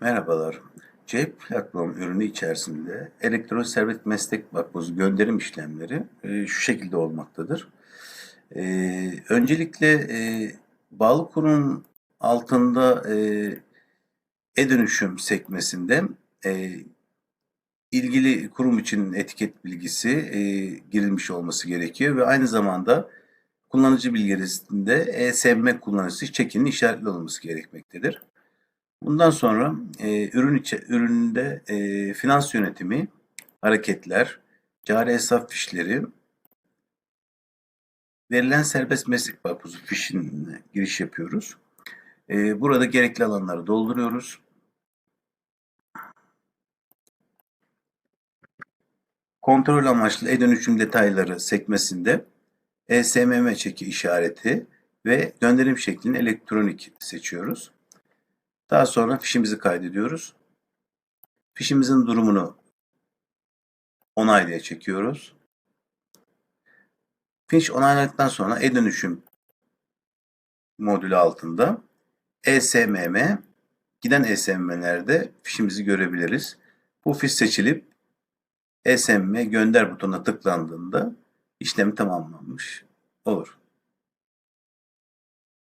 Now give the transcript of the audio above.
Merhabalar. C platform ürünü içerisinde elektronik servet meslek makbuzu gönderim işlemleri e, şu şekilde olmaktadır. E, öncelikle e, bağlı kurum altında e, e-dönüşüm sekmesinde e, ilgili kurum için etiket bilgisi e, girilmiş olması gerekiyor ve aynı zamanda kullanıcı bilgilerinde ESM kullanıcısı çekinin işaretli olması gerekmektedir. Bundan sonra e, ürün içe, ürününde e, finans yönetimi, hareketler, cari hesap fişleri, verilen serbest meslek makbuzu fişine giriş yapıyoruz. E, burada gerekli alanları dolduruyoruz. Kontrol amaçlı e-dönüşüm detayları sekmesinde ESMM çeki işareti ve gönderim şeklini elektronik seçiyoruz. Daha sonra fişimizi kaydediyoruz. Fişimizin durumunu onaylaya çekiyoruz. Fiş onayladıktan sonra e-dönüşüm modülü altında ESMM giden ESMM'lerde fişimizi görebiliriz. Bu fiş seçilip ESMM gönder butonuna tıklandığında işlemi tamamlanmış olur.